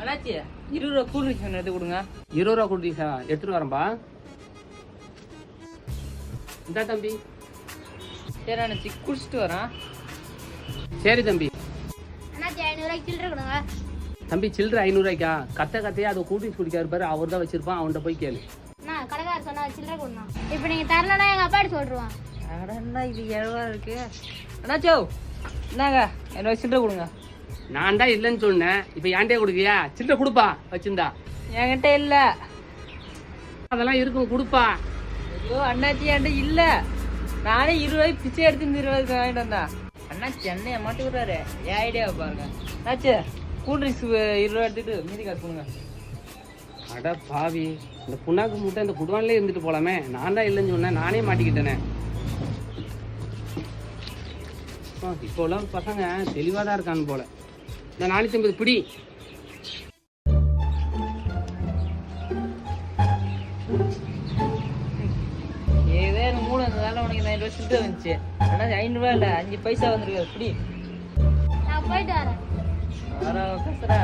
அண்ணாச்சி இருபது ரூபா கூல் ட்ரிங்க்ஸ் எடுத்து கொடுங்க. இருபது ரூபா கொடுத்தீங்க எடுத்துட்டு வரேன்பா. இந்தா தம்பி. சரி அண்ணாச்சி குடிச்சிட்டு வரேன். சரி தம்பி. அண்ணாச்சி ஐநூறுரூவாய்க்கு சில்லறை கொடுங்க. தம்பி சில்லற ஐநூறுரூவாய்க்கா கத்த கத்தையா அதை கூட்டிட்டு குடிக்காரு பாரு அவர் தான் வச்சிருப்பான் அவன்கிட்ட போய் கேளு. அண்ணா கடைக்காரர் சொன்னா சில்லறை கொடுங்க இப்போ நீங்கள் தரலன்னா எங்கள் அப்பாட்ட சொல்லிடுவான் அடன்னா இது எவ்வளோ இருக்கு? அண்ணாச்சோ என்னங்க என்ன சில்லறை கொடுங்க. நான் தான் இல்லைன்னு சொன்னேன். இப்போ ஏன்டே கொடுக்கியா சில்லற கொடுப்பா வச்சிருந்தா. என்கிட்ட இல்லை. அதெல்லாம் இருக்கும் கொடுப்பா. ஐயோ அண்ணாச்சி என்கிட்ட இல்லை. நானே இருபது பிச்சை எடுத்து இருபது வாங்கிட்டு வந்தேன். அண்ணாச்சி என்னைய மாட்டி விட்றாரு. என் ஐடியாவை பாருங்க. அண்ணாச்சி கூல் ட்ரிங்க்ஸ் இருபது ரூபா எடுத்துட்டு மீதி காசு கொடுங்க. அட பாவி இந்த புண்ணாக்கு மூட்டை இந்த குடுவான்லேயே இருந்துட்டு போலாமே. நான் தான் இல்லைன்னு சொன்னேன் நானே மாட்டிக்கிட்டேனே. இப்போ உள்ள பசங்க தெளிவாக தான் இருக்கான்னு போல. இந்த நானூற்றி ஐம்பது பிடி. ஏதோ எனக்கு மூணு வந்ததால உனக்கு ரூபாய் சில்லறை வந்துச்சு. அண்ணாச்சி ஐநூறுரூவா இல்லை அஞ்சு பைசா வந்துருக்கு நான் போயிட்டு வரேன். வர பேசுகிறா